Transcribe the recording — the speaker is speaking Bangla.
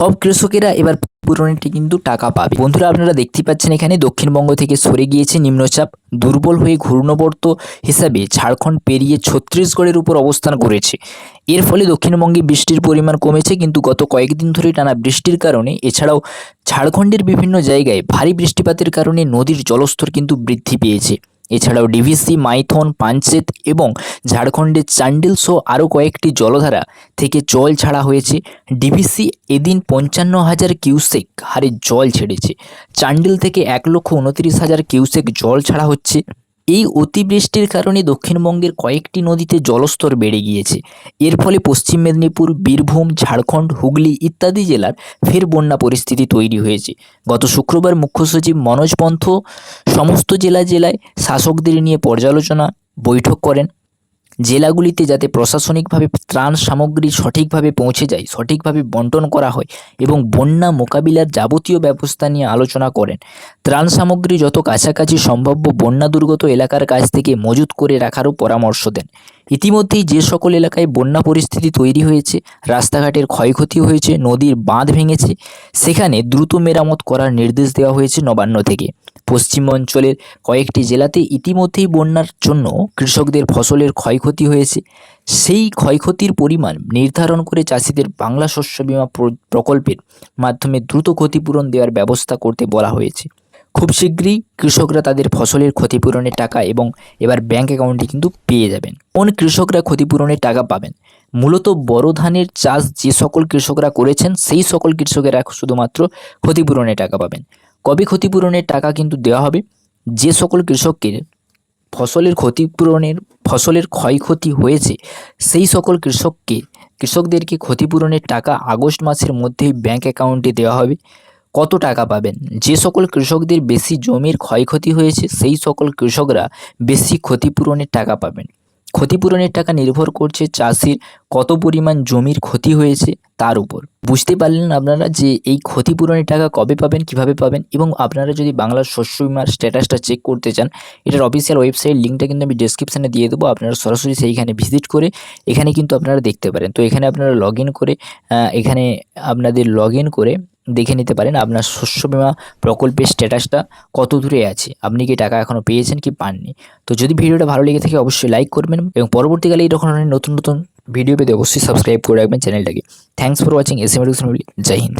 সব কৃষকেরা এবার পূরণেরটি কিন্তু টাকা পাবে। বন্ধুরা, আপনারা দেখতে পাচ্ছেন এখানে দক্ষিণবঙ্গ থেকে সরে গিয়েছে নিম্নচাপ, দুর্বল হয়ে ঘূর্ণবর্ত হিসাবে ঝাড়খণ্ড পেরিয়ে ছত্তিশগড়ের উপর অবস্থান করেছে। এর ফলে দক্ষিণবঙ্গে বৃষ্টির পরিমাণ কমেছে, কিন্তু গত কয়েকদিন ধরে টানা বৃষ্টির কারণে, এছাড়াও ঝাড়খণ্ডের বিভিন্ন জায়গায় ভারী বৃষ্টিপাতের কারণে নদীর জলস্তর কিন্তু বৃদ্ধি পেয়েছে। এছাড়াও ডিভিসি, মাইথন পাঞ্চেত এবং ঝাড়খণ্ডের চান্ডিল সহ আরও কয়েকটি জলধারা থেকে জল ছাড়া হয়েছে। ডিভিসি এদিন পঞ্চান্ন হাজার কিউসেক হারে জল ছেড়েছে। চান্ডিল থেকে এক লক্ষ উনত্রিশ হাজার কিউসেক জল ছাড়া হচ্ছে। এই অতিবৃষ্টির কারণে দক্ষিণবঙ্গের কয়েকটি নদীতে জলস্তর বেড়ে গিয়েছে। এর ফলে পশ্চিম মেদিনীপুর, বীরভূম, ঝাড়খণ্ড, হুগলি ইত্যাদি জেলার ফের বন্যা পরিস্থিতি তৈরি হয়েছে। গত শুক্রবার মুখ্য সচিব মনোজ পন্থ সমস্ত জেলা জেলায় শাসকদের নিয়ে পর্যালোচনা, বৈঠক করেন। জেলাগুলিতে যাতে প্রশাসনিকভাবে ত্রাণ সামগ্রী সঠিকভাবে পৌঁছে যায়, সঠিকভাবে বন্টন করা হয় এবং বন্যা মোকাবিলার যাবতীয় ব্যবস্থা নিয়ে আলোচনা করেন। ত্রাণ সামগ্রী যত কাছাকাছি সম্ভাব্য বন্যা দুর্গত এলাকার কাছ থেকে মজুত করে রাখারও পরামর্শ দেন। ইতিমধ্যেই যে সকল এলাকায় বন্যা পরিস্থিতি তৈরি হয়েছে, রাস্তাঘাটের ক্ষয়ক্ষতি হয়েছে, নদীর বাঁধ ভেঙেছে, সেখানে দ্রুত মেরামত করার নির্দেশ দেওয়া হয়েছে নবান্ন থেকে। পশ্চিম অঞ্চলের কয়েকটি জেলাতে ইতিমধ্যেই বন্যার জন্য কৃষকদের ফসলের ক্ষয়ক্ষতি হয়েছে। সেই ক্ষয়ক্ষতির পরিমাণ নির্ধারণ করে চাষিদের বাংলা শস্য বীমা প্র- প্রকল্পের মাধ্যমে দ্রুত ক্ষতিপূরণ দেওয়ার ব্যবস্থা করতে বলা হয়েছে। খুব শীঘ্রই কৃষকরা তাদের ফসলের ক্ষতিপূরণের টাকা এবং এবার ব্যাংক অ্যাকাউন্টে কিন্তু পেয়ে যাবেন। কোন কৃষকরা ক্ষতিপূরণের টাকা পাবেন? মূলত বড় ধানের চাষ যে সকল কৃষকরা করেছেন, সেই সকল কৃষকেরা শুধুমাত্র ক্ষতিপূরণের টাকা পাবেন। কবে ক্ষতিপূরণের টাকা কিন্তু দেওয়া হবে? যে সকল কৃষককে ফসলের ক্ষতিপূরণের, ফসলের ক্ষয়ক্ষতি হয়েছে, সেই সকল কৃষককে, কৃষকদেরকে ক্ষতিপূরণের টাকা আগস্ট মাসের মধ্যেই ব্যাংক অ্যাকাউন্টে দেওয়া হবে। কত টাকা পাবেন? যে সকল কৃষকদের বেশি জমির ক্ষয়ক্ষতি হয়েছে, সেই সকল কৃষকরা বেশি ক্ষতিপূরণের টাকা পাবেন। ক্ষতিপূরণের টাকা নির্ভর করছে চাষির কত পরিমাণ জমির ক্ষতি হয়েছে তার উপর। বুঝতে পারলেন আপনারা যে এই ক্ষতিপূরণের টাকা কবে পাবেন, কীভাবে পাবেন? এবং আপনারা যদি বাংলার শস্য বিমার স্ট্যাটাসটা চেক করতে চান, এটার অফিসিয়াল ওয়েবসাইট লিঙ্কটা কিন্তু আমি ডেসক্রিপশানে দিয়ে দেবো। আপনারা সরাসরি সেইখানে ভিজিট করে এখানে কিন্তু আপনারা দেখতে পারেন। তো এখানে আপনারা লগ করে এখানে আপনাদের লগ করে দেখে নিতে পারেন আপনার শস্য বিমা প্রকল্পের স্ট্যাটাসটা কত দূরে আছে। আপনি কি টাকা এখনও পেয়েছেন কি পাননি? তো যদি ভিডিওটা ভালো লেগে থাকে অবশ্যই লাইক করবেন এবং পরবর্তীকালে এই ধরনের নতুন নতুন ভিডিও পেতে অবশ্যই সাবস্ক্রাইব করে রাখবেন চ্যানেলটাকে। Thanks for watching S M Jai Hind.